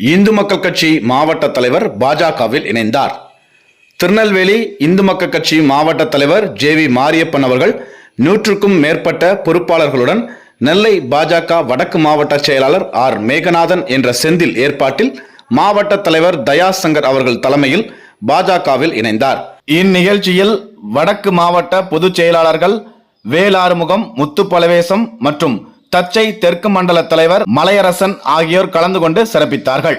இந்து மக்கள் கட்சி மாவட்ட தலைவர் பாஜகவில் இணைந்தார். திருநெல்வேலி இந்து மக்கள் கட்சி மாவட்ட தலைவர் ஜே வி மாரியப்பன் அவர்கள் நூற்றுக்கும் மேற்பட்ட பொறுப்பாளர்களுடன் நெல்லை பாஜக வடக்கு மாவட்ட செயலாளர் ஆர். மேகநாதன் என்ற செந்தில் ஏற்பாட்டில் மாவட்ட தலைவர் தயா சங்கர் அவர்கள் தலைமையில் பாஜகவில் இணைந்தார். இந்நிகழ்ச்சியில் வடக்கு மாவட்ட பொதுச் செயலாளர்கள் வேலாறுமுகம் முத்து பலவேசம் மற்றும் தச்சை தெற்கு மண்டல தலைவர் மலையரசன் ஆகியோர் கலந்து கொண்டு சிறப்பித்தார்கள்.